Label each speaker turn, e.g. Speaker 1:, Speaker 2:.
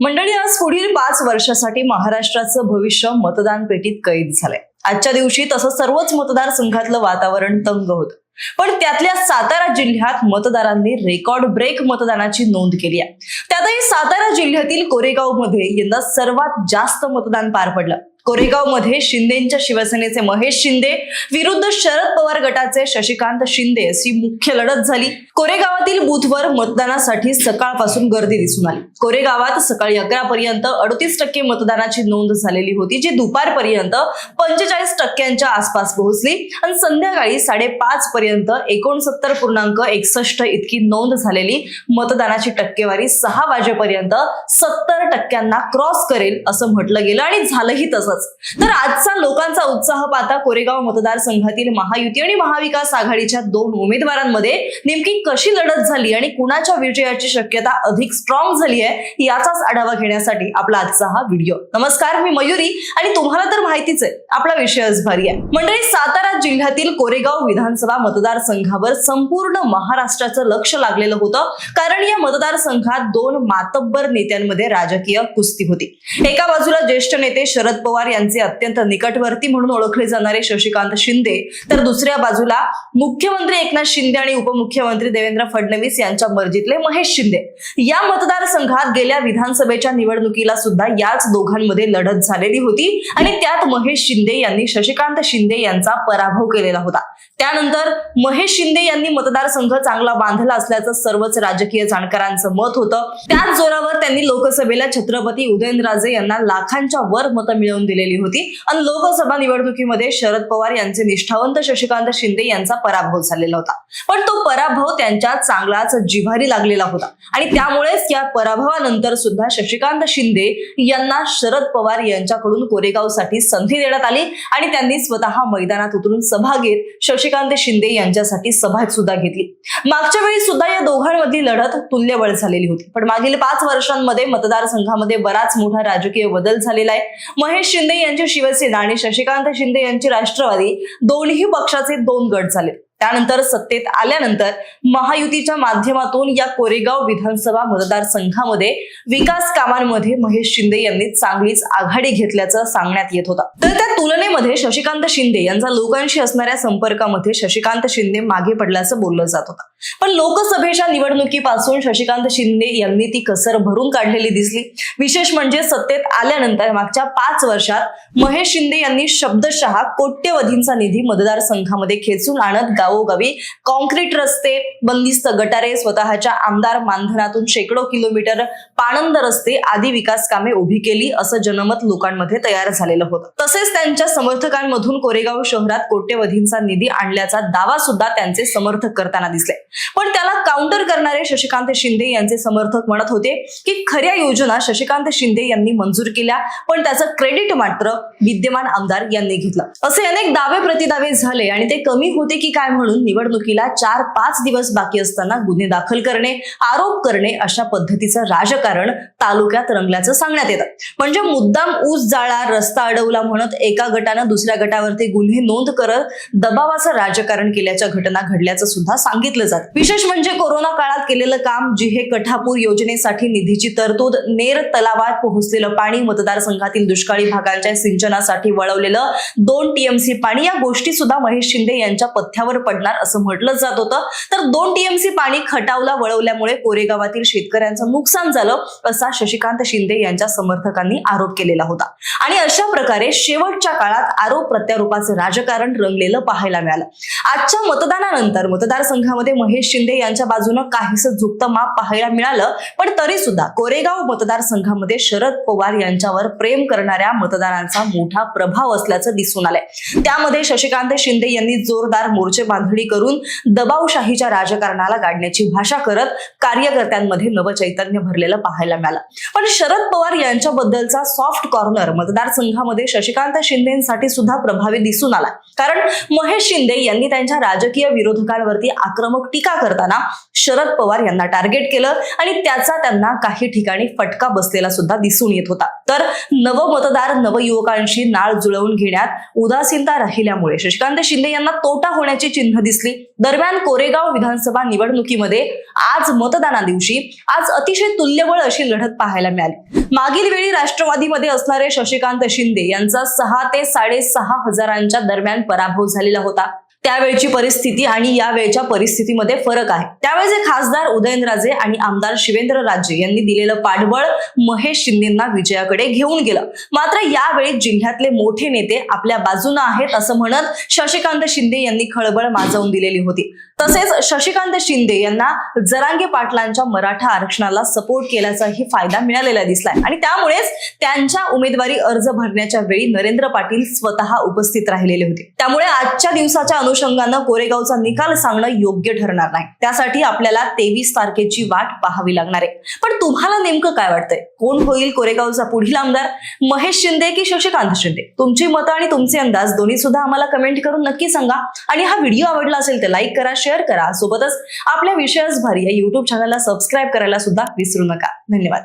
Speaker 1: मंडळी आज पुढील पाच वर्षासाठी महाराष्ट्राचं भविष्य मतदान पेटीत कैद झालंय. आजच्या दिवशी तसं सर्वच मतदारसंघातलं वातावरण तंग होतं. पण त्यातल्या सातारा जिल्ह्यात मतदारांनी रेकॉर्ड ब्रेक मतदानाची नोंद केली आहे. त्यातही सातारा जिल्ह्यातील कोरेगावमध्ये यंदा सर्वात जास्त मतदान पार पडलं. कोरेगावमध्ये शिंदेच्या शिवसेनेचे महेश शिंदे विरुद्ध शरद पवार गटाचे शशिकांत शिंदे अशी मुख्य लढत झाली. कोरेगावातील बूथवर मतदानासाठी सकाळपासून गर्दी दिसून आली. कोरेगावात सकाळी अकरा पर्यंत अडतीस टक्के मतदानाची नोंद झालेली होती जी दुपारपर्यंत पंचेचाळीस टक्क्यांच्या आसपास पोहोचली आणि संध्याकाळी साडेपाच पर्यंत एकोणसत्तर पूर्णांक एकसष्ट इतकी नोंद झालेली. मतदानाची टक्केवारी सहा वाजेपर्यंत सत्तर टक्क्यांना क्रॉस करेल असं म्हटलं गेलं आणि झालंही तसंच. तर आजचा लोकांचा उत्साह पाहता कोरेगाव मतदारसंघातील महायुती आणि महाविकास आघाडीच्या दोन उमेदवारांमध्ये नेमकी कशी लढत झाली आणि कुणाच्या विजयाची शक्यता अधिक स्ट्रॉंग झाली आहे याचाच आढावा घेण्यासाठी आपला आजचा हा व्हिडिओ. नमस्कार मी मयुरी आणि तुम्हाला तर माहितीच आहे आपला विषयच भारी आहे. मंडळी सातारा जिल्ह्यातील कोरेगाव विधानसभा मतदारसंघावर संपूर्ण महाराष्ट्राचं लक्ष लागलेलं होतं कारण या मतदारसंघात दोन मातब्बर नेत्यांमध्ये राजकीय कुस्ती होती. एका बाजूला ज्येष्ठ नेते शरद पवार यांचे अत्यंत निकटवर्ती म्हणून ओळखले जाणारे शशिकांत शिंदे तर दुसऱ्या बाजूला मुख्यमंत्री एकनाथ शिंदे आणि उपमुख्यमंत्री देवेंद्र फडणवीस यांच्या मर्जीतले महेश शिंदे. या मतदारसंघात गेल्या विधानसभेच्या निवडणुकीला सुद्धा याच दोघांमध्ये लढत झालेली होती आणि त्यात महेश शिंदे यांनी शशिकांत शिंदे यांचा पराभव केलेला होता. त्यानंतर महेश शिंदे यांनी मतदारसंघ चांगला बांधला असल्याचं सर्वच राजकीय जाणकारांचं मत होतं. त्याच जोरावर त्यांनी लोकसभेला छत्रपती उदयनराजे यांना लाखांच्या वर मतं मिळवून दिलेली होती. आणि लोकसभा निवडणुकीमध्ये शरद पवार यांचे निष्ठावंत शशिकांत शिंदे यांचा पराभव झालेला होता. पण तो पराभव त्यांच्या चांगलाच जिव्हारी लागलेला होता. आणि त्यामुळेच या पराभवानंतर सुद्धा शशिकांत शिंदे यांना शरद पवार यांच्याकडून कोरेगावसाठी संधी देण्यात आली. आणि त्यांनी स्वतः मैदानात उतरून सभा घेत शशिकांत शिंदे यांच्यासाठी सभा सुद्धा घेतली. मागच्या वेळी सुद्धा या दोघांमधली लढत तुल्यबळ झालेली होती. पण मागील पाच वर्षांमध्ये मतदारसंघामध्ये बराच मोठा राजकीय बदल झालेला आहे. महेश शिंदे यांची शिवसेना आणि शशिकांत शिंदे यांची राष्ट्रवादी दोन्ही पक्षाचे दोन गट झाले. त्यानंतर सत्तेत आल्यानंतर महायुतीच्या माध्यमातून या कोरेगाव विधानसभा मतदारसंघामध्ये विकास कामांमध्ये महेश शिंदे यांनी चांगलीच आघाडी घेतल्याचं सांगण्यात येत होता. तर त्या तुलनेमध्ये शशिकांत शिंदे यांचा लोकांशी असणाऱ्या संपर्कामध्ये शशिकांत शिंदे मागे पडल्याचं बोललं जात होतं. पण लोकसभेच्या निवडणुकीपासून शशिकांत शिंदे यांनी ती कसर भरून काढलेली दिसली. विशेष म्हणजे सत्तेत आल्यानंतर मागच्या पाच वर्षात महेश शिंदे यांनी शब्दशः कोट्यवधींचा निधी मतदारसंघामध्ये खेचून आणत गावोगावी कॉन्क्रीट रस्ते बंदिस्त गटारे स्वतःच्या आमदार मानधनातून शेकडो किलोमीटर पाणंद रस्ते आदी विकास कामे उभी केली असं जनमत लोकांमध्ये तयार झालेलं होतं. तसेच त्यांच्या समर्थकांमधून कोरेगाव शहरात कोट्यवधींचा निधी आणल्याचा दावा सुद्धा त्यांचे समर्थक करताना दिसले. पण त्याला काउंटर करणारे शशिकांत शिंदे यांचे समर्थक म्हणत होते की खऱ्या योजना शशिकांत शिंदे यांनी मंजूर केल्या पण त्याचं क्रेडिट मात्र विद्यमान आमदार यांनी घेतलं. असे अनेक दावे प्रतिदावे झाले आणि ते कमी होते की काय म्हणून निवडणुकीला चार पाच दिवस बाकी असताना गुन्हे दाखल करणे आरोप करणे अशा पद्धतीचं राजकारण तालुक्यात रंगल्याचं सांगण्यात येतं. म्हणजे मुद्दाम ऊस जाळा रस्ता अडवला म्हणत एका गटानं दुसऱ्या गटावरती गुन्हे नोंद करत दबावाचं राजकारण केल्याच्या घटना घडल्याचं सुद्धा सांगितलं जात. विशेष म्हणजे कोरोना काळात केलेलं काम जिहे हे कठापूर योजनेसाठी निधीची तरतूद नेर तलावात पोहोचलेलं पाणी मतदारसंघातील दुष्काळी भागांच्या सिंचनासाठी वळवलेलं दोन टीएमसी पाणी या गोष्टी सुद्धा महेश शिंदे यांच्या पथ्यावर पडणार असं म्हटलं जात होतं. तर दोन टीएमसी पाणी खटावला वळवल्यामुळे कोरेगावातील शेतकऱ्यांचं नुकसान झालं असा शशिकांत शिंदे यांच्या समर्थकांनी आरोप केलेला होता. आणि अशा प्रकारे शेवटच्या काळात आरोप प्रत्यारोपाचं राजकारण रंगलेलं पाहायला मिळालं. आजच्या मतदानानंतर मतदारसंघामध्ये महेश शिंदे यांच्या बाजूनं काहीसं झुकतं माप पाहायला मिळालं पण तरी सुद्धा कोरेगाव मतदारसंघामध्ये शरद पवार यांच्यावर प्रेम करणाऱ्या मतदारांचा मोठा प्रभाव असल्याचं दिसून आलंय. त्यामध्ये शशिकांत शिंदे यांनी जोरदार मोर्चे बांधणी करून दबावशाहीच्या राजकारणाला गाडण्याची भाषा करत कार्यकर्त्यांमध्ये नवचैतन्य भरलेलं पाहायला मिळालं. पण शरद पवार यांच्याबद्दलचा सॉफ्ट कॉर्नर मतदारसंघामध्ये शशिकांत शिंदेसाठी सुद्धा प्रभावी दिसून आला. कारण महेश शिंदे यांनी त्यांच्या राजकीय विरोधकांवरती आक्रमक टीका करताना शरद पवार यांना टार्गेट केलं आणि त्याचा त्यांना काही ठिकाणी फटका बसलेला सुद्धा दिसून येत होता. तर नवमतदार नवयुवकांशी नाळ जुळवून घेण्यात उदासीनता राहिल्यामुळे शशिकांत शिंदे यांना तोटा होण्याची चिंता चिन्ह दिसली. दरम्यान कोरेगाव विधानसभा निवडणुकीमध्ये आज मतदाना दिवशी आज अतिशय तुल्यबळ अशी लढत पाहायला मिळाली. मागील वेळी राष्ट्रवादीमध्ये असणारे शशिकांत शिंदे यांचा सहा ते साडेसहा हजारांच्या दरम्यान पराभव झालेला होता. त्यावेळची परिस्थिती आणि यावेळच्या परिस्थितीमध्ये फरक आहे. त्यावेळेचे खासदार उदयनराजे आणि आमदार शिवेंद्र राजे यांनी दिलेलं पाठबळ महेश शिंदेना विजयाकडे घेऊन गेलं. मात्र यावेळी जिल्ह्यातले मोठे नेते आपल्या बाजूनं आहेत असं म्हणत शशिकांत शिंदे यांनी खळबळ माजवून दिलेली होती. तसेच शशिकांत शिंदे यांना जरांगे पाटलांच्या मराठा आरक्षणाला सपोर्ट केल्याचाही फायदा मिळालेला दिसलाय. आणि त्यामुळेच त्यांच्या उमेदवारी अर्ज भरण्याच्या वेळी नरेंद्र पाटील स्वतः उपस्थित राहिलेले होते. त्यामुळे आजच्या दिवसाच्या अनुषंगानं कोरेगावचा निकाल सांगणं योग्य ठरणार नाही. त्यासाठी आपल्याला तेवीस तारखेची वाट पाहावी लागणार आहे. पण तुम्हाला नेमकं काय वाटतंय? कोण होईल कोरेगावचा पुढील आमदार? महेश शिंदे की शशिकांत शिंदे? तुमची मतं आणि तुमचे अंदाज दोन्ही सुद्धा आम्हाला कमेंट करून नक्की सांगा. आणि हा व्हिडिओ आवडला असेल तर लाईक करा शेअर करा. सोबतच आपल्या विषयास भारी या युट्यूब चॅनलला सबस्क्राईब करायला सुद्धा विसरू नका. धन्यवाद.